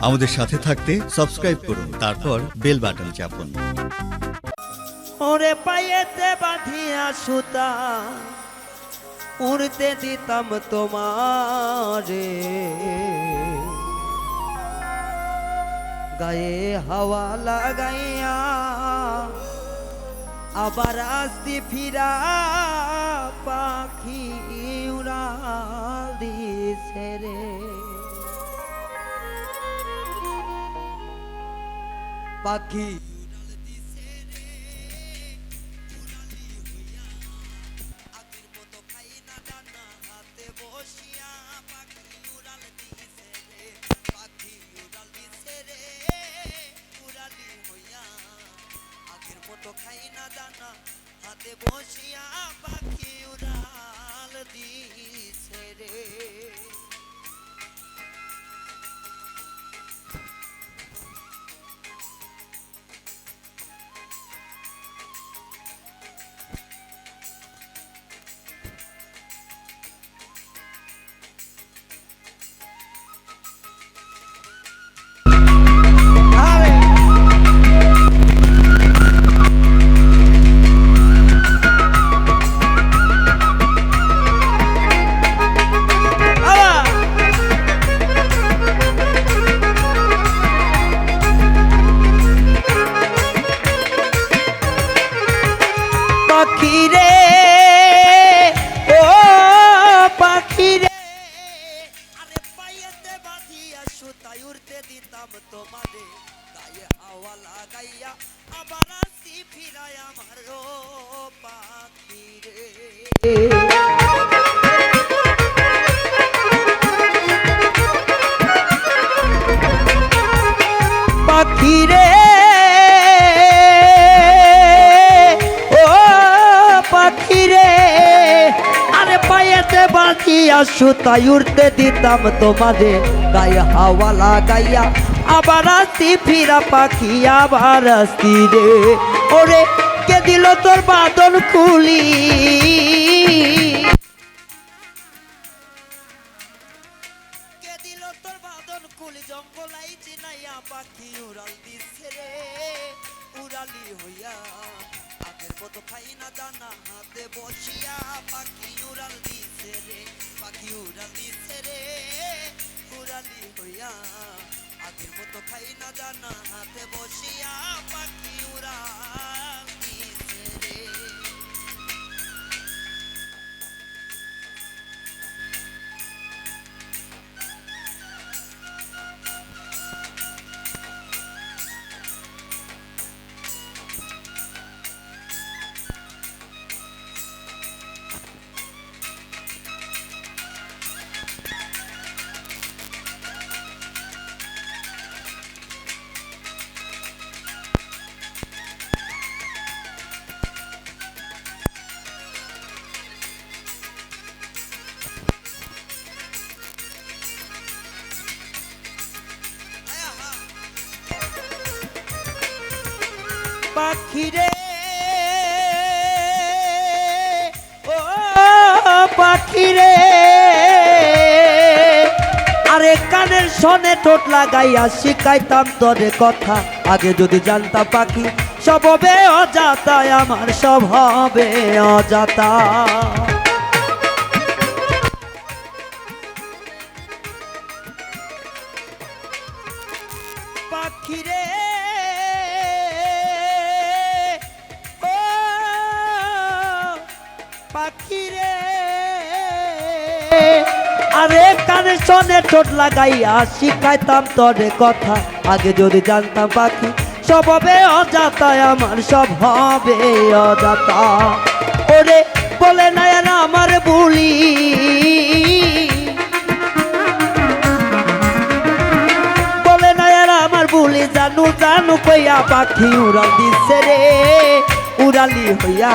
আমাদের সাথে থাকতে সাবস্ক্রাইব করুন, তারপর বেল বাটন চাপুন। ওরে পায়েতে বাঁধিয়া সুতা, উড়তে দিতাম তোমারে। গায়ে হাওয়া লাগাইয়া আবার আসতে ফিরা পাখি উড়া দিছে রে। পাখি। বসিয়া পাখি উড়াল দিছে রে। পাখি রে। ও পাখি রে। আরে পায়েতে বাঁধিয়া সুতায় উড়তে দিতাম তোমারে গায়ে হাওয়া লাগাইয়া আবার আসি আমার বাঁধিয়া সুতায় উড়তে দিতাম তোমারে গায়ে হাওয়া লাগাইয়া আবার আসি ফিরা পাখি, আবার আসি রে। ওরে, কে দিল তোর বাদন খুলি? পাখি উড়াল দিছে রে। উড়ালি হইয়া আগের মতো খাই না দানা হাতে বসিয়া পাখি উড়াল দিছে রে। পাখি উড়ালি ছেড়ে উড়ালি হইয়া আগের মতো খাই না জানা হাতে বসিয়া পাখি উড়াল পাখিরে ও পাখিরে আরে কানের সনে ঠোঁট লাগাইয়া শিখাইতাম তোরে কথা। আগে যদি জানতাম পাখি স্বভাবে অজাতা, আমার স্বভাবে অজাতা। পাখিরে আরে কানে সনে ঠোঁট লাগাইয়া শিখাইতাম তোরে কথা। আগে যদি জানতাম পাখি স্বভাবে অজাতা আমার স্বভাবে অজাতা ওরে বলে না আমার বুলি। বলে না আমার বুলি, জানু জানু কইয়া পাখি উড়াল দিছে রে। উড়ালি হইয়া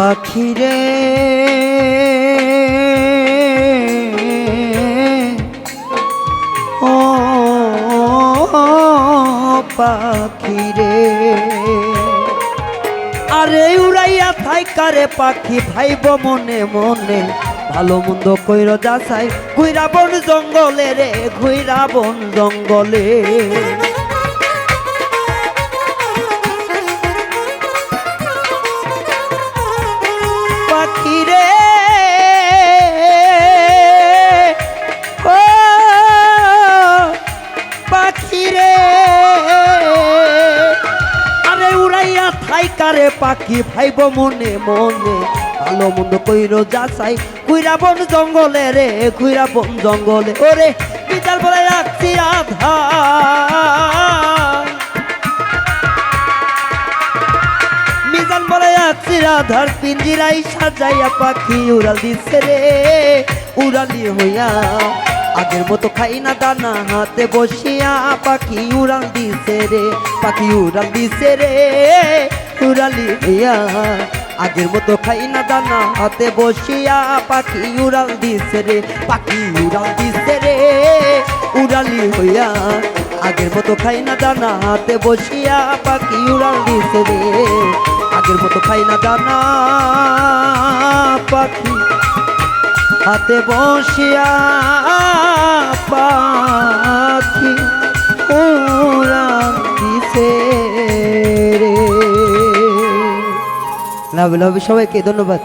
পাখি রে। ও পাখি রে। আরে উড়াইয়া থাই কারে পাখি ভাইব মনে মনে। ভালো মন্দ কইর যাচাই। ঘুইরা বন জঙ্গলে রে, ঘুইরা বন জঙ্গলে। পাখি ভাইব মনে মনে। ভালো মন্দ কইর যাচাই। কুইরা বন জঙ্গলে রে, কুইরা বন জঙ্গলে। ওরে বিকাল বলে রাখছি আধা মিজান বলে রাধার, পিঞ্জিরাই সাজাইয়া পাখি উড়াল দিচ্ছে উড়ালি হইয়া, আগের মতো খাই না দানা হাতে বসিয়া পাখি উড়াল দিছে রে। পাখি উড়াল দিছে রে। উড়ালি হইয়া আগের মতো খাই না দানা হাতে বসিয়া, পাখি উড়াল দিছে রে, পাখি উড়াল দিছে রে। উড়ালি হইয়া, আগের মতো খাই না দানা হাতে বসিয়া, পাখি উড়াল দিছে রে। আগের মতো খাই না দানা পাখি হাতে বসিয়া, পাখি উড়াল দিছে। লাভ লাভ সবাইকে ধন্যবাদ।